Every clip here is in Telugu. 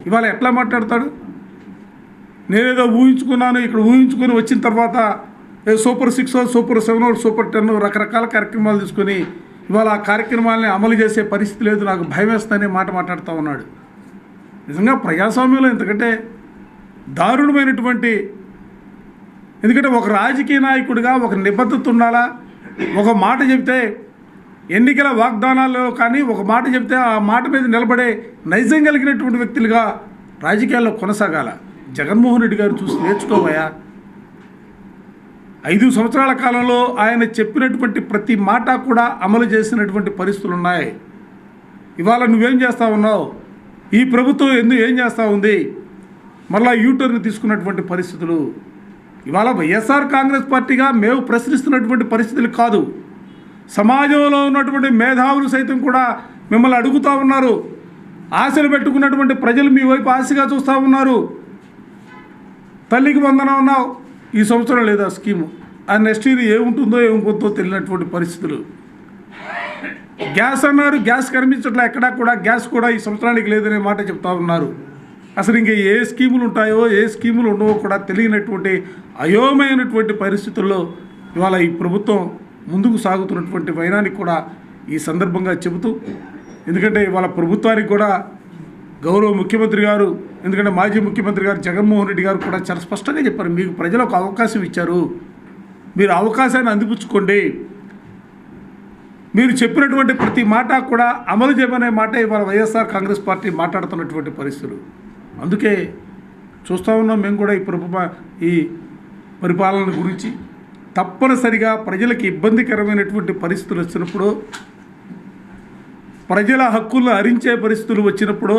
ఇవాళ ఎట్లా మాట్లాడతాడు? నేనేదో ఊహించుకున్నాను ఇక్కడ ఊహించుకుని వచ్చిన తర్వాత super six super seven super ten రకరకాల కార్యక్రమాలు తీసుకొని ఇవాళ ఆ కార్యక్రమాలని అమలు చేసే పరిస్థితి లేదు నాకు భయం వేస్తుందనే మాట మాట్లాడుతూ ఉన్నాడు. నిజంగా ప్రజాస్వామ్యంలో ఎందుకంటే దారుణమైనటువంటి ఎందుకంటే ఒక రాజకీయ నాయకుడిగా ఒక నిబద్ధత ఉండాలా? ఒక మాట చెప్తే ఎన్నికల వాగ్దానాల్లో కానీ ఒక మాట చెప్తే ఆ మాట మీద నిలబడే నైజం కలిగినటువంటి వ్యక్తులుగా రాజకీయాల్లో కొనసాగాల. జగన్మోహన్ రెడ్డి గారు చూసి నేర్చుకోవయా ఐదు సంవత్సరాల కాలంలో ఆయన చెప్పినటువంటి ప్రతి మాట కూడా అమలు చేసినటువంటి పరిస్థితులు ఉన్నాయి. ఇవాళ నువ్వేం చేస్తా ఉన్నావు? ఈ ప్రభుత్వం ఎందుకు ఏం చేస్తూ ఉంది? మళ్ళా యూటర్న్ తీసుకున్నటువంటి పరిస్థితులు. ఇవాళ వైఎస్ఆర్ కాంగ్రెస్ పార్టీగా మేము ప్రశ్నిస్తున్నటువంటి పరిస్థితులు కాదు. సమాజంలో ఉన్నటువంటి మేధావులు సైతం కూడా మిమ్మల్ని అడుగుతూ ఉన్నారు. ఆశలు పెట్టుకున్నటువంటి ప్రజలు మీ వైపు ఆశగా చూస్తూ ఉన్నారు. తల్లికి వందనం ఉన్నావు ఈ సంవత్సరం లేదా స్కీము? ఆ నెక్స్ట్ ఇది ఏముంటుందో ఏముంటుందో తెలియనటువంటి పరిస్థితులు. గ్యాస్ అన్నారు గ్యాస్ కనిపించట్లే ఎక్కడా కూడా గ్యాస్ కూడా ఈ సంవత్సరానికి లేదనే మాట చెప్తా ఉన్నారు. అసలు ఇంకా ఏ స్కీములు ఉంటాయో ఏ స్కీములు ఉండవో కూడా తెలియనటువంటి అయోమయమైనటువంటి పరిస్థితుల్లో ఇవాళ ఈ ప్రభుత్వం ముందుకు సాగుతున్నటువంటి వైనానికి కూడా ఈ సందర్భంగా చెబుతూ ఎందుకంటే ఇవాళ ప్రభుత్వానికి కూడా గౌరవ ముఖ్యమంత్రి గారు ఎందుకంటే మాజీ ముఖ్యమంత్రి గారు జగన్మోహన్ రెడ్డి గారు కూడా చాలా స్పష్టంగా చెప్పారు మీకు ప్రజలు ఒక అవకాశం ఇచ్చారు. మీరు అవకాశాన్ని అందిపుచ్చుకోండి. మీరు చెప్పినటువంటి ప్రతి మాట కూడా అమలు చేయమనే మాట ఇవాళ వైఎస్ఆర్ కాంగ్రెస్ పార్టీ మాట్లాడుతున్నటువంటి పరిస్థితులు. అందుకే చూస్తూ ఉన్నాం మేము కూడా ఈ ప్రభుత్వ ఈ పరిపాలన గురించి. తప్పనిసరిగా ప్రజలకు ఇబ్బందికరమైనటువంటి పరిస్థితులు వచ్చినప్పుడు ప్రజల హక్కులను హరించే పరిస్థితులు వచ్చినప్పుడు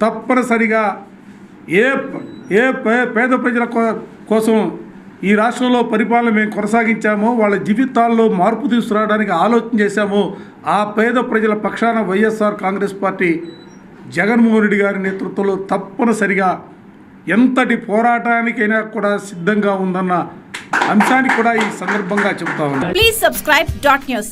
తప్పనిసరిగా ఏ ఏ పేద ప్రజల కో- కోసం ఈ రాష్ట్రంలో పరిపాలన మేము కొనసాగించామో వాళ్ళ జీవితాల్లో మార్పు తీసుకురావడానికి ఆలోచన చేశామో ఆ పేద ప్రజల పక్షాన YSR Congress party Jaganmohan Reddy గారి నేతృత్వంలో తప్పనిసరిగా ఎంతటి పోరాటానికైనా కూడా సిద్ధంగా ఉందన్న అంశానికి కూడా ఈ సందర్భంగా చెబుతా ఉన్నాను. Please subscribe dot news